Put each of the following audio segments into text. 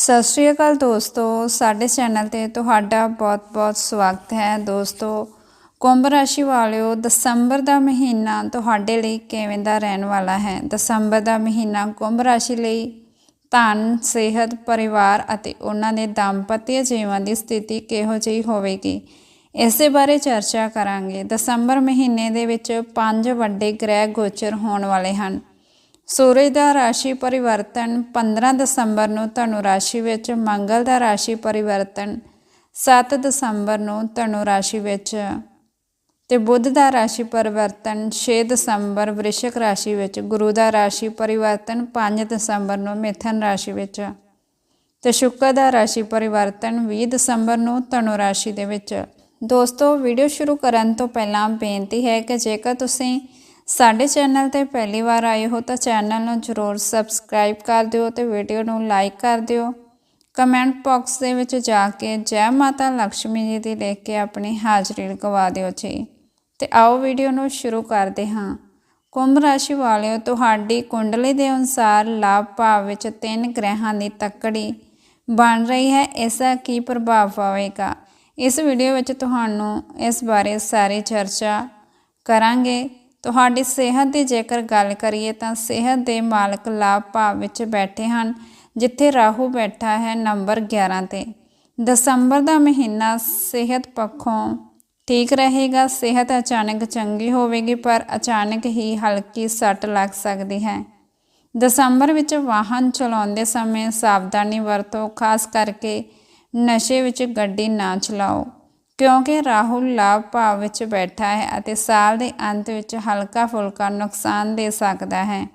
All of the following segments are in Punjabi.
ਸਤਿ ਸ਼੍ਰੀ ਅਕਾਲ ਦੋਸਤੋ, ਸਾਡੇ ਚੈਨਲ ਤੇ ਤੁਹਾਡਾ ਬਹੁਤ-ਬਹੁਤ ਸਵਾਗਤ ਹੈ। ਦੋਸਤੋ, ਕੁੰਭ ਰਾਸ਼ੀ ਵਾਲਿਓ, ਦਸੰਬਰ ਦਾ ਮਹੀਨਾ ਤੁਹਾਡੇ ਲਈ ਕਿਵੇਂ ਦਾ ਰਹਿਣ ਵਾਲਾ ਹੈ? ਦਸੰਬਰ ਦਾ ਮਹੀਨਾ ਕੁੰਭ ਰਾਸ਼ੀ ਲਈ ਧਨ, ਸਿਹਤ, ਪਰਿਵਾਰ ਅਤੇ ਉਹਨਾਂ ਦੇ ਦਾੰਪਤਿਕ ਜੀਵਨ ਦੀ ਸਥਿਤੀ ਕਿਹੋ ਜਿਹੀ ਹੋਵੇਗੀ? ਇਸੇ ਬਾਰੇ ਚਰਚਾ ਕਰਾਂਗੇ। ਦਸੰਬਰ ਮਹੀਨੇ ਦੇ ਵਿੱਚ ਪੰਜ ਵੱਡੇ ਗ੍ਰਹਿ ਗੋਚਰ ਹੋਣ ਵਾਲੇ ਹਨ। ਸੂਰਜ ਦਾ ਰਾਸ਼ੀ ਪਰਿਵਰਤਨ 15 ਦਸੰਬਰ ਨੂੰ ਧਨੁ ਰਾਸ਼ੀ ਵਿੱਚ, ਮੰਗਲ ਦਾ ਰਾਸ਼ੀ ਪਰਿਵਰਤਨ 7 ਦਸੰਬਰ ਨੂੰ ਧਨੂ ਰਾਸ਼ੀ ਵਿੱਚ ਤੇ ਬੁੱਧ ਦਾ ਰਾਸ਼ੀ ਪਰਿਵਰਤਨ 6 ਦਸੰਬਰ, ਵ੍ਰਿਸ਼ਕ ਰਾਸ਼ੀ ਵਿੱਚ, ਗੁਰੂ ਦਾ ਰਾਸ਼ੀ ਪਰਿਵਰਤਨ 5 ਦਸੰਬਰ ਨੂੰ, ਮਿਥਨ ਰਾਸ਼ੀ ਵਿੱਚ ਤੇ ਸ਼ੁੱਕਰ ਦਾ ਰਾਸ਼ੀ ਪਰਿਵਰਤਨ 20 ਦਸੰਬਰ ਨੂੰ ਧਨੁ ਰਾਸ਼ੀ ਦੇ ਵਿੱਚ। ਦੋਸਤੋ, ਵੀਡੀਓ ਸ਼ੁਰੂ ਕਰਨ ਤੋਂ ਪਹਿਲਾਂ ਬੇਨਤੀ ਹੈ ਕਿ ਜੇਕਰ ਤੁਸੀਂ ਸਾਡੇ ਚੈਨਲ ਤੇ ਪਹਿਲੀ ਵਾਰ ਆਏ ਹੋ ਤਾਂ ਚੈਨਲ ਨੂੰ ਜ਼ਰੂਰ ਸਬਸਕ੍ਰਾਈਬ ਕਰ ਦਿਓ ਤੇ ਵੀਡੀਓ ਨੂੰ ਲਾਈਕ ਕਰ ਦਿਓ। ਕਮੈਂਟ ਬਾਕਸ ਦੇ ਵਿੱਚ ਜਾ ਕੇ ਜੈ ਮਾਤਾ ਲక్ష్ਮੀ ਜੀ ਦੀ ਲਿਖ ਕੇ ਆਪਣੀ ਹਾਜ਼ਰੀ ਲਗਵਾ ਦਿਓ ਜੀ। ਤੇ ਆਓ ਵੀਡੀਓ ਨੂੰ ਸ਼ੁਰੂ ਕਰਦੇ ਹਾਂ। ਕੁੰਭ ਰਾਸ਼ੀ ਵਾਲਿਓ, ਤੁਹਾਡੀ ਕੁੰਡਲੀ ਦੇ ਅਨੁਸਾਰ ਲਾਭ ਭਾਵ ਵਿੱਚ ਤਿੰਨ ਗ੍ਰਹਿਾਂ ਦੀ ਤੱਕੜੀ ਬਣ ਰਹੀ ਹੈ ਇਸ ਦਾ ਕੀ ਪ੍ਰਭਾਵ ਪਵੇਗਾ? ਇਸ ਵੀਡੀਓ ਵਿੱਚ ਤੁਹਾਨੂੰ ਇਸ ਬਾਰੇ ਸਾਰੀ ਚਰਚਾ ਕਰਾਂਗੇ। ਤੁਹਾਡੀ ਸਿਹਤ ਦੀ ਜੇਕਰ ਗੱਲ ਕਰੀਏ ਤਾਂ ਸਿਹਤ ਦੇ ਮਾਲਕ ਲਾਭ ਭਾਵ ਵਿੱਚ ਬੈਠੇ ਹਨ, ਜਿੱਥੇ ਰਾਹੂ ਬੈਠਾ ਹੈ ਨੰਬਰ 11 ਤੇ। ਦਸੰਬਰ ਦਾ ਮਹੀਨਾ ਸਿਹਤ ਪੱਖੋਂ ਠੀਕ ਰਹੇਗਾ, ਸਿਹਤ ਅਚਾਨਕ ਚੰਗੀ ਹੋਵੇਗੀ, ਪਰ ਅਚਾਨਕ ਹੀ ਹਲਕੀ ਸੱਟ ਲੱਗ ਸਕਦੀ ਹੈ। ਦਸੰਬਰ ਵਿੱਚ ਵਾਹਨ ਚਲਾਉਂਦੇ ਸਮੇਂ ਸਾਵਧਾਨੀ ਵਰਤੋ, ਖਾਸ ਕਰਕੇ ਨਸ਼ੇ ਵਿੱਚ ਗੱਡੀ ਨਾ ਚਲਾਓ। ਕਿਉਂਕਿ ਰਾਹੁਲ ਲਾਭ ਭਾਵ ਵਿੱਚ ਬੈਠਾ ਹੈ ਅਤੇ ਸਾਲ ਦੇ ਅੰਤ ਵਿੱਚ ਹਲਕਾ ਫੁਲਕਾ ਨੁਕਸਾਨ ਦੇ ਸਕਦਾ ਹੈ।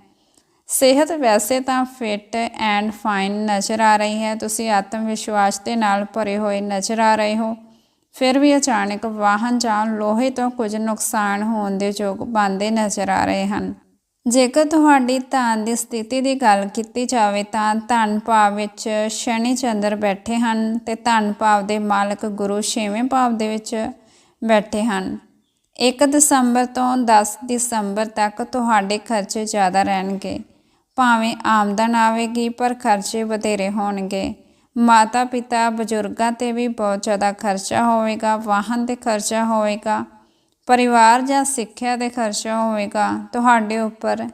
ਸਿਹਤ ਵੈਸੇ ਤਾਂ ਫਿਟ ਐਂਡ ਫਾਈਨ ਨਜ਼ਰ ਆ ਰਹੀ ਹੈ। ਤੁਸੀਂ ਆਤਮ ਵਿਸ਼ਵਾਸ ਦੇ ਨਾਲ ਭਰੇ ਹੋਏ ਨਜ਼ਰ ਆ ਰਹੇ ਹੋ। ਫਿਰ ਵੀ ਅਚਾਨਕ ਵਾਹਨ ਜਾਂ ਲੋਹੇ ਤੋਂ ਕੁਝ ਨੁਕਸਾਨ ਹੋਣ ਦੇ ਯੋਗ ਬਣਦੇ ਨਜ਼ਰ ਆ ਰਹੇ ਹਨ। ਜੇਕਰ ਤੁਹਾਡੀ ਧਨ ਦੀ ਸਥਿਤੀ ਦੀ ਗੱਲ ਕੀਤੀ ਜਾਵੇ ਤਾਂ ਧਨ ਭਾਵ ਵਿੱਚ ਸ਼ਨੀ ਚੰਦਰ ਬੈਠੇ ਹਨ ਤੇ ਧਨ ਭਾਵ ਦੇ ਮਾਲਕ ਗੁਰੂ ਛੇਵੇਂ ਭਾਵ ਦੇ ਵਿੱਚ ਬੈਠੇ ਹਨ। 1 ਦਸੰਬਰ ਤੋਂ 10 ਦਸੰਬਰ ਤੱਕ ਤੁਹਾਡੇ ਖਰਚੇ ਜ਼ਿਆਦਾ ਰਹਿਣਗੇ। ਭਾਵੇਂ ਆਮਦਨ ਆਵੇਗੀ, ਪਰ ਖਰਚੇ ਵਧੇਰੇ ਹੋਣਗੇ। ਮਾਤਾ ਪਿਤਾ ਬਜ਼ੁਰਗਾਂ ਤੇ ਵੀ ਬਹੁਤ ਜ਼ਿਆਦਾ ਖਰਚਾ ਹੋਵੇਗਾ, ਵਾਹਨ ਤੇ ਖਰਚਾ ਹੋਵੇਗਾ। ਪਰਿਵਾਰ ਜਾਂ ਸਿੱਖਿਆ ਦੇ ਖਰਚਾ ਹੋਵੇਗਾ, ਤੁਹਾਡੇ ਉੱਪਰ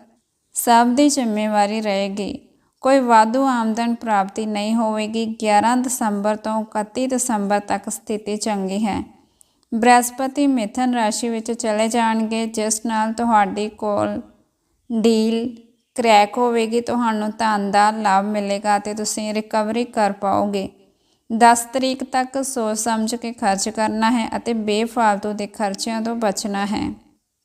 ਸਭ ਦੀ ਜ਼ਿੰਮੇਵਾਰੀ ਰਹੇਗੀ। ਕੋਈ ਵਾਧੂ ਆਮਦਨ ਪ੍ਰਾਪਤੀ ਨਹੀਂ ਹੋਵੇਗੀ। 11 ਦਸੰਬਰ ਤੋਂ 31 ਦਸੰਬਰ ਤੱਕ ਸਥਿਤੀ ਚੰਗੀ ਹੈ। ਬ੍ਰਹਸਪਤੀ ਮਿਥਨ ਰਾਸ਼ੀ ਵਿੱਚ ਚਲੇ ਜਾਣਗੇ, ਜਿਸ ਨਾਲ ਤੁਹਾਡੀ ਕੋਲ ਡੀਲ ਕਰੈਕ ਹੋਵੇਗੀ, ਤੁਹਾਨੂੰ ਧਨ ਦਾ ਲਾਭ ਮਿਲੇਗਾ ਤੇ ਤੁਸੀਂ ਰਿਕਵਰੀ ਕਰ ਪਾਓਗੇ। 10 ਤਰੀਕ ਤੱਕ ਸੋਚ ਸਮਝ ਕੇ ਖਰਚ ਕਰਨਾ ਹੈ ਅਤੇ ਬੇਫਾਲਤੂ ਦੇ ਖਰਚਿਆਂ ਤੋਂ ਬਚਣਾ ਹੈ।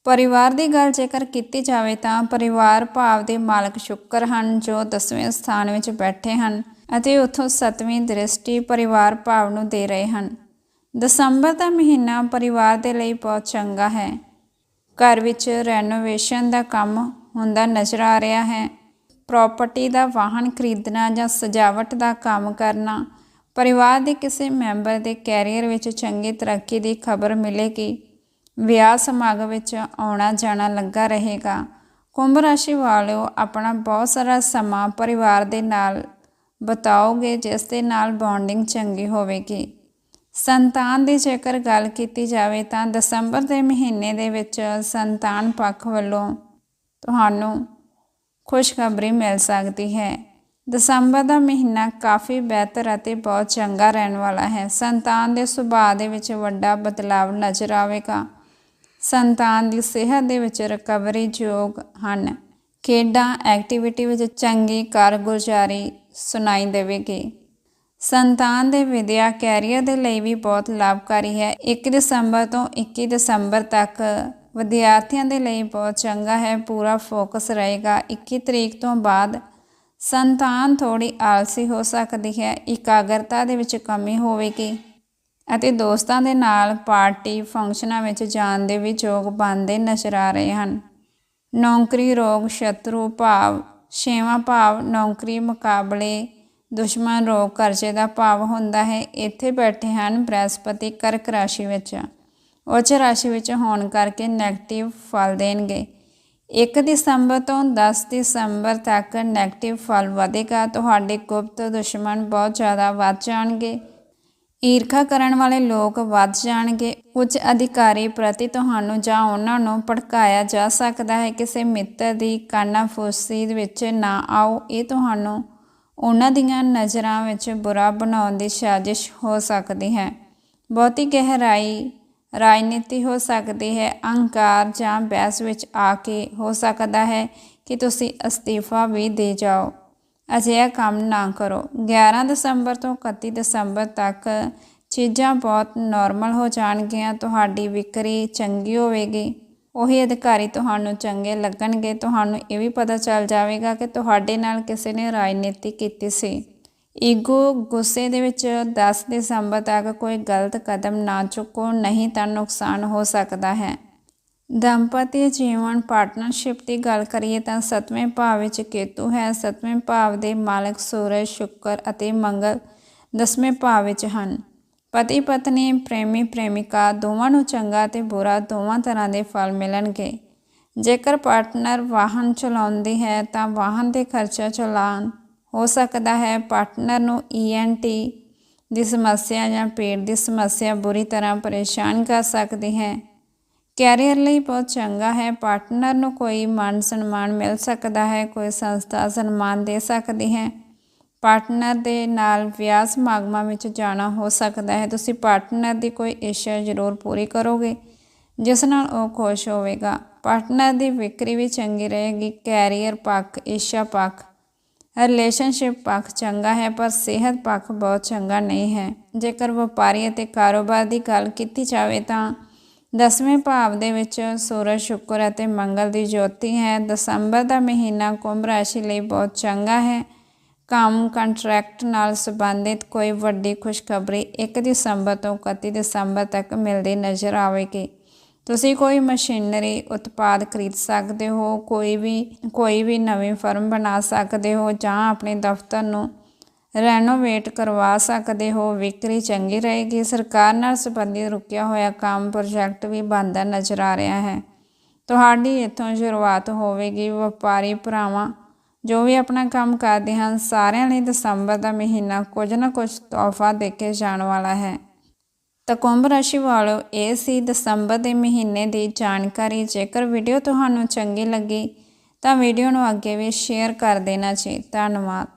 ਪਰਿਵਾਰ ਦੀ ਗੱਲ ਜੇਕਰ ਕੀਤੀ ਜਾਵੇ ਤਾਂ ਪਰਿਵਾਰ ਭਾਵ ਦੇ ਮਾਲਕ ਸ਼ੁੱਕਰ ਹਨ ਜੋ 10ਵੇਂ ਸਥਾਨ ਵਿੱਚ ਬੈਠੇ ਹਨ ਅਤੇ ਉੱਥੋਂ 7ਵੀਂ ਦ੍ਰਿਸ਼ਟੀ ਪਰਿਵਾਰ ਭਾਵ ਨੂੰ ਦੇ ਰਹੇ ਹਨ। ਦਸੰਬਰ ਦਾ ਮਹੀਨਾ ਪਰਿਵਾਰ ਦੇ ਲਈ ਬਹੁਤ ਚੰਗਾ ਹੈ। ਘਰ ਵਿੱਚ ਰੈਨੋਵੇਸ਼ਨ ਦਾ ਕੰਮ ਹੁੰਦਾ ਨਜ਼ਰ ਆ ਰਿਹਾ ਹੈ। ਪ੍ਰਾਪਰਟੀ ਦਾ ਵਾਹਨ ਖਰੀਦਣਾ ਜਾਂ ਸਜਾਵਟ ਦਾ ਕੰਮ ਕਰਨਾ ਪਰਿਵਾਰ ਦੇ ਕਿਸੇ ਮੈਂਬਰ ਦੇ ਕੈਰੀਅਰ ਵਿੱਚ ਚੰਗੀ ਤਰੱਕੀ ਦੀ ਖਬਰ ਮਿਲੇਗੀ ਵਿਆਹ ਸਮਾਗਮ ਵਿੱਚ ਆਉਣਾ ਜਾਣਾ ਲੱਗਾ ਰਹੇਗਾ। ਕੁੰਭ ਰਾਸ਼ੀ ਵਾਲਿਓ, ਆਪਣਾ ਬਹੁਤ ਸਾਰਾ ਸਮਾਂ ਪਰਿਵਾਰ ਦੇ ਨਾਲ ਬਤਾਓਗੇ, ਜਿਸ ਦੇ ਨਾਲ ਬੌਂਡਿੰਗ ਚੰਗੀ ਹੋਵੇਗੀ। ਸੰਤਾਨ ਦੀ ਜੇਕਰ ਗੱਲ ਕੀਤੀ ਜਾਵੇ ਤਾਂ ਦਸੰਬਰ ਦੇ ਮਹੀਨੇ ਦੇ ਵਿੱਚ ਸੰਤਾਨ ਪੱਖ ਵੱਲੋਂ ਤੁਹਾਨੂੰ ਖੁਸ਼ਖਬਰੀ ਮਿਲ ਸਕਦੀ ਹੈ। ਦਸੰਬਰ ਦਾ ਮਹੀਨਾ ਕਾਫੀ ਬਿਹਤਰ ਅਤੇ ਬਹੁਤ ਚੰਗਾ ਰਹਿਣ ਵਾਲਾ ਹੈ। ਸੰਤਾਨ ਦੇ ਸੁਭਾਅ ਦੇ ਵਿੱਚ ਵੱਡਾ ਬਦਲਾਅ ਨਜ਼ਰ ਆਵੇਗਾ। ਸੰਤਾਨ ਦੀ ਸਿਹਤ ਦੇ ਵਿੱਚ ਰਿਕਵਰੀ ਯੋਗ ਹਨ। ਖੇਡਾਂ ਐਕਟੀਵਿਟੀ ਵਿੱਚ ਚੰਗੀ ਕਾਰਗੁਜ਼ਾਰੀ ਸੁਣਾਈ ਦੇਵੇਗੀ। ਸੰਤਾਨ ਦੇ ਵਿਦਿਆ ਕੈਰੀਅਰ ਦੇ ਲਈ ਵੀ ਬਹੁਤ ਲਾਭਕਾਰੀ ਹੈ। 1 ਦਸੰਬਰ ਤੋਂ 21 ਦਸੰਬਰ ਤੱਕ ਵਿਦਿਆਰਥੀਆਂ ਦੇ ਲਈ ਬਹੁਤ ਚੰਗਾ ਹੈ। ਪੂਰਾ ਫੋਕਸ ਰਹੇਗਾ। 21 ਤਰੀਕ ਤੋਂ ਬਾਅਦ ਸੰਤਾਨ ਥੋੜੀ ਆਲਸੀ ਹੋ ਸਕਦੀ ਹੈ, ਇਕਾਗਰਤਾ ਦੇ ਵਿੱਚ ਕਮੀ ਹੋਵੇਗੀ ਅਤੇ ਦੋਸਤਾਂ ਦੇ ਨਾਲ ਪਾਰਟੀ ਫੰਕਸ਼ਨਾਂ ਵਿੱਚ ਜਾਣ ਦੇ ਵੀ ਯੋਗ ਬਣਦੇ ਨਜ਼ਰ ਆ ਰਹੇ ਹਨ। ਨੌਕਰੀ, ਰੋਗ, ਸ਼ਤਰੂ, ਭਾਵ, ਛੇਵਾਂ ਭਾਵ, ਨੌਕਰੀ, ਮੁਕਾਬਲੇ, ਦੁਸ਼ਮਣ, ਰੋਗ, ਕਰਜ਼ੇ ਦਾ ਭਾਵ ਹੁੰਦਾ ਹੈ। ਇੱਥੇ ਬੈਠੇ ਹਨ ਬ੍ਰਹਸਪਤੀ ਕਰਕ ਰਾਸ਼ੀ ਵਿੱਚ। ਉੱਚ ਰਾਸ਼ੀ ਵਿੱਚ ਹੋਣ ਕਰਕੇ 네ਗੇਟਿਵ ਫਲ ਦੇਣਗੇ। 1 ਦਸੰਬਰ ਤੋਂ 10 ਦਸੰਬਰ ਤੱਕ ਨੈਗੇਟਿਵ ਫਲ ਵਧੇਗਾ। ਤੁਹਾਡੇ ਗੁਪਤ ਦੁਸ਼ਮਣ ਬਹੁਤ ਜ਼ਿਆਦਾ ਵੱਧ ਜਾਣਗੇ। ਈਰਖਾ ਕਰਨ ਵਾਲੇ ਲੋਕ ਵੱਧ ਜਾਣਗੇ। ਉੱਚ ਅਧਿਕਾਰੀ ਪ੍ਰਤੀ ਤੁਹਾਨੂੰ ਜਾਂ ਉਹਨਾਂ ਨੂੰ ਭੜਕਾਇਆ ਜਾ ਸਕਦਾ ਹੈ। ਕਿਸੇ ਮਿੱਤਰ ਦੀ ਕਾਨਾਫੂਸੀ ਵਿੱਚ ਨਾ ਆਓ। ਇਹ ਤੁਹਾਨੂੰ ਉਹਨਾਂ ਦੀਆਂ ਨਜ਼ਰਾਂ ਵਿੱਚ ਬੁਰਾ ਬਣਾਉਣ ਦੀ ਸਾਜ਼ਿਸ਼ ਹੋ ਸਕਦੀ ਹੈ। ਬਹੁਤੀ ਗਹਿਰਾਈ ਰਾਜਨੀਤੀ ਹੋ ਸਕਦੀ ਹੈ, ਅਹੰਕਾਰ ਜਾਂ ਬਹਿਸ ਵਿੱਚ ਆ ਕੇ ਹੋ ਸਕਦਾ ਹੈ ਕਿ ਤੁਸੀਂ ਅਸਤੀਫਾ ਵੀ ਦੇ ਜਾਓ। ਅਜਿਹਾ ਕੰਮ ਨਾ ਕਰੋ। 11 ਦਸੰਬਰ ਤੋਂ 31 ਦਸੰਬਰ ਤੱਕ ਚੀਜ਼ਾਂ ਬਹੁਤ ਨਾਰਮਲ ਹੋ ਜਾਣਗੀਆਂ, ਤੁਹਾਡੀ ਵਿਕਰੀ ਚੰਗੀ ਹੋਵੇਗੀ। ਉਹੀ ਅਧਿਕਾਰੀ ਤੁਹਾਨੂੰ ਚੰਗੇ ਲੱਗਣਗੇ। ਤੁਹਾਨੂੰ ਇਹ ਵੀ ਪਤਾ ਚੱਲ ਜਾਵੇਗਾ ਕਿ ਤੁਹਾਡੇ ਨਾਲ ਕਿਸੇ ਨੇ ਰਾਜਨੀਤੀ ਕੀਤੀ ਸੀ। ਈਗੋ ਗੁੱਸੇ ਦੇ ਵਿੱਚ 10 ਦਸੰਬਰ ਤੱਕ ਕੋਈ ਗਲਤ ਕਦਮ ਨਾ ਚੁੱਕੋ, ਨਹੀਂ ਤਾਂ ਨੁਕਸਾਨ ਹੋ ਸਕਦਾ ਹੈ। ਦੰਪਤੀ ਜੀਵਨ ਪਾਰਟਨਰਸ਼ਿਪ ਦੀ ਗੱਲ ਕਰੀਏ ਤਾਂ ਸੱਤਵੇਂ ਭਾਵ ਵਿੱਚ ਕੇਤੂ ਹੈ। ਸੱਤਵੇਂ ਭਾਵ ਦੇ ਮਾਲਕ ਸੂਰਜ, ਸ਼ੁੱਕਰ ਅਤੇ ਮੰਗਲ ਦਸਵੇਂ ਭਾਵ ਵਿੱਚ ਹਨ। ਪਤੀ ਪਤਨੀ, ਪ੍ਰੇਮੀ, ਪ੍ਰੇਮਿਕਾ ਦੋਵਾਂ ਨੂੰ ਚੰਗਾ ਤੇ ਬੁਰਾ ਦੋਵਾਂ ਤਰ੍ਹਾਂ ਦੇ ਫਲ ਮਿਲਣਗੇ। ਜੇਕਰ ਪਾਰਟਨਰ ਵਾਹਨ ਚਲਾਉਂਦੀ ਹੈ ਤਾਂ ਵਾਹਨ ਦੇ ਖਰਚਾ ਚਲਾਉਣ ਹੋ ਸਕਦਾ ਹੈ ਪਾਰਟਨਰ ਨੂੰ ਈਐਨਟੀ ਦੀ ਸਮੱਸਿਆ ਜਾਂ ਪੇਟ ਦੀ ਸਮੱਸਿਆ ਬੁਰੀ ਤਰ੍ਹਾਂ ਪਰੇਸ਼ਾਨ ਕਰ ਸਕਦੀ ਹੈ। ਕੈਰੀਅਰ ਲਈ ਬਹੁਤ ਚੰਗਾ ਹੈ, ਪਾਰਟਨਰ ਨੂੰ ਕੋਈ ਮਾਨ ਸਨਮਾਨ ਮਿਲ ਸਕਦਾ ਹੈ, ਕੋਈ ਸੰਸਥਾ ਸਨਮਾਨ ਦੇ ਸਕਦੀ ਹੈ। ਪਾਰਟਨਰ ਦੇ ਨਾਲ ਵਿਆਹ ਸਮਾਗਮਾਂ ਵਿੱਚ ਜਾਣਾ ਹੋ ਸਕਦਾ ਹੈ। ਤੁਸੀਂ ਪਾਰਟਨਰ ਦੀ ਕੋਈ ਇੱਛਾ ਜ਼ਰੂਰ ਪੂਰੀ ਕਰੋਗੇ, ਜਿਸ ਨਾਲ ਉਹ ਖੁਸ਼ ਹੋਵੇਗਾ। ਪਾਰਟਨਰ ਦੀ ਵਿਕਰੀ ਵੀ ਚੰਗੀ ਰਹੇਗੀ। ਕੈਰੀਅਰ ਪੱਖ, ਇੱਛਾ ਪੱਖ ਰਿਲੇਸ਼ਨਸ਼ਿਪ ਪੱਖ ਚੰਗਾ ਹੈ, ਪਰ ਸਿਹਤ ਪੱਖ ਬਹੁਤ ਚੰਗਾ ਨਹੀਂ ਹੈ। ਜੇਕਰ ਵਪਾਰੀ ਅਤੇ ਕਾਰੋਬਾਰ ਦੀ ਗੱਲ ਕੀਤੀ ਜਾਵੇ ਤਾਂ ਦਸਵੇਂ ਭਾਵ ਦੇ ਵਿੱਚ ਸੂਰਜ, ਸ਼ੁੱਕਰ ਅਤੇ ਮੰਗਲ ਦੀ ਜੋਤੀ ਹੈ। ਦਸੰਬਰ ਦਾ ਮਹੀਨਾ ਕੁੰਭ ਰਾਸ਼ੀ ਲਈ ਬਹੁਤ ਚੰਗਾ ਹੈ। ਕੰਮ ਕੰਟਰੈਕਟ ਨਾਲ ਸੰਬੰਧਿਤ ਕੋਈ ਵੱਡੀ ਖੁਸ਼ਖਬਰੀ 1 ਦਸੰਬਰ ਤੋਂ 31 ਦਸੰਬਰ ਤੱਕ ਮਿਲਦੀ ਨਜ਼ਰ ਆਵੇਗੀ। ਤੁਸੀਂ ਕੋਈ ਮਸ਼ੀਨਰੀ ਉਤਪਾਦ ਖਰੀਦ ਸਕਦੇ ਹੋ, ਕੋਈ ਵੀ ਕੋਈ ਵੀ ਨਵੀਂ ਫਰਮ ਬਣਾ ਸਕਦੇ ਹੋ ਜਾਂ ਆਪਣੇ ਦਫ਼ਤਰ ਨੂੰ ਰੈਨੋਵੇਟ ਕਰਵਾ ਸਕਦੇ ਹੋ, ਵਿਕਰੀ ਚੰਗੀ ਰਹੇਗੀ। ਸਰਕਾਰ ਨਾਲ ਸੰਬੰਧਿਤ ਰੁਕਿਆ ਹੋਇਆ ਕੰਮ ਪ੍ਰੋਜੈਕਟ ਵੀ ਬਣਦਾ ਨਜ਼ਰ ਆ ਰਿਹਾ ਹੈ। ਤੁਹਾਡੀ ਇੱਥੋਂ ਸ਼ੁਰੂਆਤ ਹੋਵੇਗੀ। ਵਪਾਰੀ ਭਰਾਵਾਂ ਜੋ ਵੀ ਆਪਣਾ ਕੰਮ ਕਰਦੇ ਹਨ, ਸਾਰਿਆਂ ਲਈ ਦਸੰਬਰ ਦਾ ਮਹੀਨਾ ਕੁਝ ਨਾ ਕੁਝ ਤੋਹਫਾ ਦੇ ਕੇ ਜਾਣ ਵਾਲਾ ਹੈ। ਤਾਂ ਕੁੰਭ ਰਾਸ਼ੀ ਵਾਲੋ, ਇਹ ਸੀ ਦਸੰਬਰ ਦੇ ਮਹੀਨੇ ਦੀ ਜਾਣਕਾਰੀ। ਜੇਕਰ ਵੀਡੀਓ ਤੁਹਾਨੂੰ ਚੰਗੀ ਲੱਗੀ ਤਾਂ ਵੀਡੀਓ ਨੂੰ ਅੱਗੇ ਵੀ ਸ਼ੇਅਰ ਕਰ ਦੇਣਾ ਜੀ। ਧੰਨਵਾਦ।